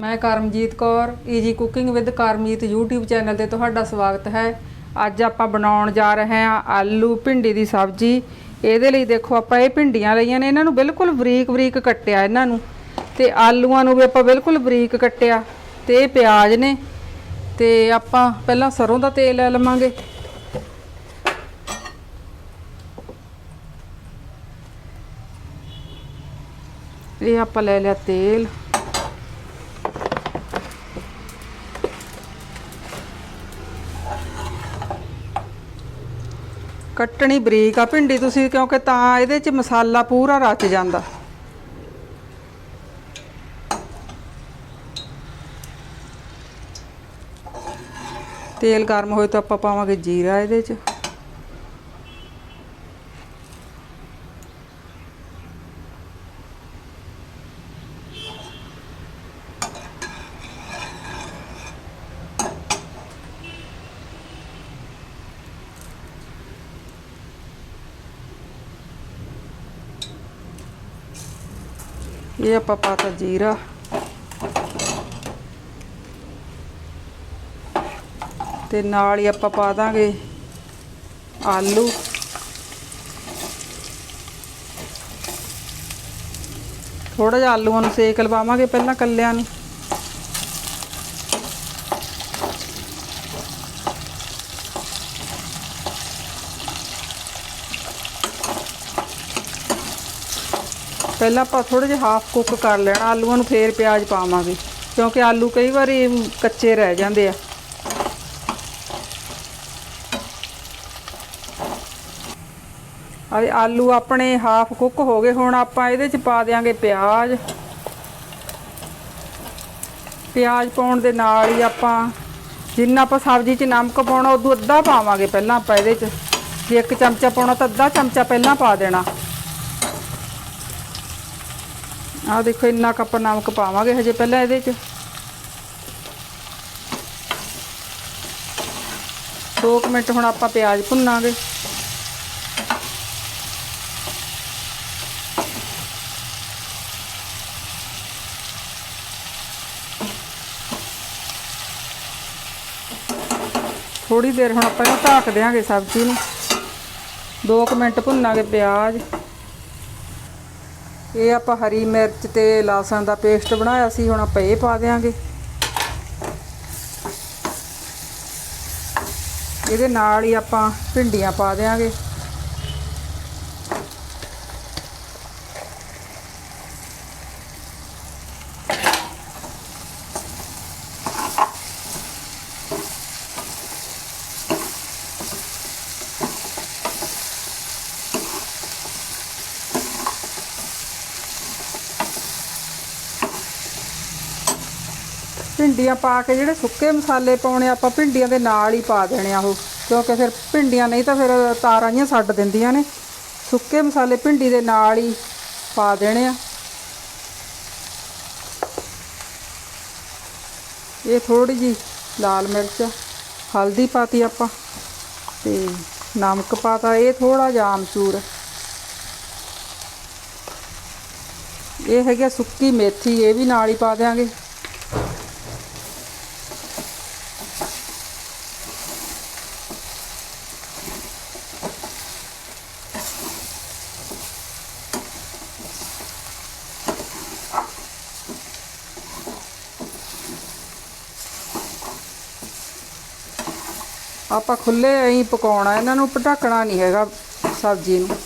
ਮੈਂ Karamjit Kaur easy cooking with Karamjit YouTube channel ਤੇ ਤੁਹਾਡਾ ਸਵਾਗਤ ਹੈ। ਅੱਜ ਆਪਾਂ ਬਣਾਉਣ ਜਾ ਰਹੇ ਹਾਂ ਆਲੂ ਭਿੰਡੀ ਦੀ ਸਬਜ਼ੀ। ਇਹਦੇ ਲਈ ਦੇਖੋ ਆਪਾਂ ਇਹ ਭਿੰਡੀਆਂ ਲਈਆਂ ਨੇ, ਇਹਨਾਂ ਨੂੰ ਬਿਲਕੁਲ ਬਰੀਕ ਬਰੀਕ ਕੱਟਿਆ ਇਹਨਾਂ ਨੂੰ। ਤੇ ਆਲੂਆਂ ਨੂੰ ਵੀ ਆਪਾਂ ਬਿਲਕੁਲ ਬਰੀਕ ਕੱਟਿਆ ਤੇ ਇਹ ਪਿਆਜ਼ ਨੇ। ਤੇ ਆਪਾਂ ਪਹਿਲਾਂ ਸਰੋਂ ਦਾ ਤੇਲ ਲੈ ਲਵਾਂਗੇ। ਇਹ ਆਪਾਂ ਲੈ ਲਿਆ ਤੇਲ। ਕੱਟਣੀ ਬਰੀਕ ਆ ਭਿੰਡੀ ਤੁਸੀਂ, ਕਿਉਂਕਿ ਤਾਂ ਇਹਦੇ ਚ ਮਸਾਲਾ ਪੂਰਾ ਰਚ ਜਾਂਦਾ। ਤੇਲ ਗਰਮ ਹੋਏ ਤਾਂ ਆਪਾਂ ਪਾਵਾਂਗੇ ਜੀਰਾ ਇਹਦੇ ਚ। ਇਹ ਆਪਾਂ ਪਾਤਾ ਜੀਰਾ। ਤੇ ਨਾਲ ਹੀ ਆਪਾਂ ਪਾ ਦਾਂਗੇ ਆਲੂ। ਥੋੜਾ ਜਿਹਾ ਆਲੂਆਂ ਨੂੰ ਸੇਕ ਲਵਾਵਾਂਗੇ ਪਹਿਲਾਂ ਕੱਲਿਆਂ ਨੂੰ। ਪਹਿਲਾਂ ਆਪਾਂ ਥੋੜੇ ਜਿਹਾ ਹਾਫ ਕੁੱਕ ਕਰ ਲੈਣਾ, ਆਲੂਆਂ ਨੂੰ ਫੇਰ ਪਿਆਜ਼ ਪਾਵਾਂਗੇ, ਕਿਉਂਕਿ ਆਲੂ ਕਈ ਵਾਰੀ ਕੱਚੇ ਰਹਿ ਜਾਂਦੇ ਆ। ਆ ਆਲੂ ਆਪਣੇ ਹਾਫ ਕੁੱਕ ਹੋ ਗਏ, ਹੁਣ ਆਪਾਂ ਇਹਦੇ ਚ ਪਾ ਦੇਾਂਗੇ ਪਿਆਜ਼। ਪਿਆਜ਼ ਪਾਉਣ ਦੇ ਨਾਲ ਹੀ ਆਪਾਂ ਜਿੰਨਾ ਆਪਾਂ ਸਬਜ਼ੀ 'ਚ ਨਮਕ ਪਾਉਣਾ, ਉਦੋਂ ਅੱਧਾ ਪਾਵਾਂਗੇ ਪਹਿਲਾਂ ਆਪਾਂ ਇਹਦੇ 'ਚ। ਜੇ ਇੱਕ ਚਮਚਾ ਪਾਉਣਾ ਤਾਂ ਅੱਧਾ ਚਮਚਾ ਪਹਿਲਾਂ ਪਾ ਦੇਣਾ। ਆਹ ਦੇਖੋ, ਇੰਨਾ ਕੱਪ ਨਮਕ ਪਾਵਾਂਗੇ ਹਜੇ ਪਹਿਲਾਂ ਇਹਦੇ 'ਚ। ਦੋ ਕੁ ਮਿੰਟ ਹੁਣ ਆਪਾਂ ਪਿਆਜ਼ ਭੁੰਨਾਂਗੇ। ਥੋੜੀ ਦੇਰ ਹੁਣ ਆਪਾਂ ਇਹਨੂੰ ਢੱਕ ਦਿਆਂਗੇ ਸਬਜ਼ੀ ਨੂੰ। 2 ਮਿੰਟ ਭੁੰਨਾਂਗੇ ਪਿਆਜ਼। ਇਹ ਆਪਾਂ ਹਰੀ ਮਿਰਚ ਤੇ ਲਸਣ ਦਾ ਪੇਸਟ ਬਣਾਇਆ ਸੀ, ਹੁਣ ਆਪਾਂ ਇਹ ਪਾ ਦਿਆਂਗੇ। ਇਹਦੇ ਨਾਲ ਹੀ ਆਪਾਂ ਭਿੰਡੀਆਂ ਪਾ ਦਿਆਂਗੇ। ਭਿੰਡੀਆਂ ਪਾ ਕੇ ਜਿਹੜੇ ਸੁੱਕੇ ਮਸਾਲੇ ਪਾਉਣੇ ਆਪਾਂ ਭਿੰਡੀਆਂ ਦੇ ਨਾਲ ਹੀ ਪਾ ਦੇਣੇ ਆ ਉਹ। ਕਿਉਂਕਿ ਫਿਰ ਭਿੰਡੀਆਂ ਨਹੀਂ ਤਾਂ ਫਿਰ ਤਾਰਾਂ ਜੀਆਂ ਛੱਡ ਦਿੰਦੀਆਂ ਨੇ। ਸੁੱਕੇ ਮਸਾਲੇ ਭਿੰਡੀ ਦੇ ਨਾਲ ਹੀ ਪਾ ਦੇਣੇ ਆ। ਇਹ ਥੋੜੀ ਜੀ ਲਾਲ ਮਿਰਚ, ਹਲਦੀ ਪਾਤੀ ਆਪਾਂ ਤੇ ਨਮਕ ਪਾਤਾ। ਇਹ ਥੋੜਾ ਜਿਹਾ ਆਮਚੂਰ। ਇਹ ਹੈਗਾ ਸੁੱਕੀ ਮੇਥੀ, ਇਹ ਵੀ ਨਾਲ ਹੀ ਪਾ ਦਿਆਂਗੇ। ਆਪਾਂ ਖੁੱਲੇ ਐਂ ਪਕਾਉਣਾ, ਇਹਨਾਂ ਨੂੰ ਪਟਾਕਣਾ ਨਹੀਂ ਹੈਗਾ ਸਬਜ਼ੀ ਨੂੰ।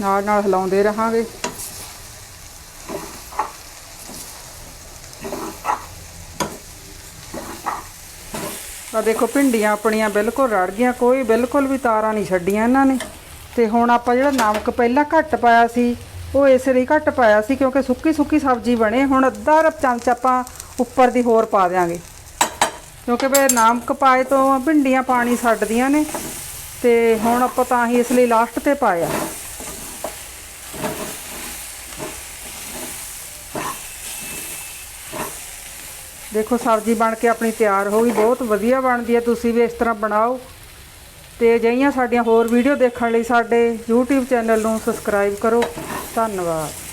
ਨਾਲ ਨਾਲ ਹਿਲਾਉਂਦੇ ਰਹਾਂਗੇ। ਆ ਦੇਖੋ, ਭਿੰਡੀਆਂ ਆਪਣੀਆਂ ਬਿਲਕੁਲ ਰੜ ਗਈਆਂ, ਕੋਈ ਬਿਲਕੁਲ ਵੀ ਤਾਰਾਂ ਨਹੀਂ ਛੱਡੀਆਂ ਇਹਨਾਂ ਨੇ। ਤੇ ਹੁਣ ਆਪਾਂ ਜਿਹੜਾ ਨਮਕ ਪਹਿਲਾਂ ਘੱਟ ਪਾਇਆ ਸੀ ਉਹ ਇਸ ਲਈ ਘੱਟ ਪਾਇਆ ਸੀ ਕਿਉਂਕਿ ਸੁੱਕੀ ਸੁੱਕੀ ਸਬਜ਼ੀ ਬਣੇ। ਹੁਣ ਅੱਧਾ ਰ ਚਮਚ ਆਪਾਂ ਉੱਪਰ ਦੀ ਹੋਰ ਪਾ ਦਿਆਂਗੇ। ਕਿਉਂਕਿ ਵੀ ਨਮਕ ਪਾਏ ਤੋਂ ਭਿੰਡੀਆਂ ਪਾਣੀ ਛੱਡਦੀਆਂ ਨੇ ਤੇ ਹੁਣ ਆਪਾਂ ਤਾਂ ਹੀ ਇਸ ਲਈ ਲਾਸਟ ਤੇ ਪਾਇਆ। ਦੇਖੋ ਸਬਜ਼ੀ ਬਣ ਕੇ ਆਪਣੀ ਤਿਆਰ ਹੋ ਗਈ। ਬਹੁਤ ਵਧੀਆ ਬਣਦੀ ਹੈ। ਤੁਸੀਂ ਵੀ ਇਸ ਤਰ੍ਹਾਂ ਬਣਾਓ। ਤੇ ਅਜਿਹੀਆਂ ਸਾਡੀਆਂ ਹੋਰ ਵੀਡੀਓ ਦੇਖਣ ਲਈ ਸਾਡੇ YouTube ਚੈਨਲ ਨੂੰ ਸਬਸਕ੍ਰਾਈਬ ਕਰੋ। ਧੰਨਵਾਦ।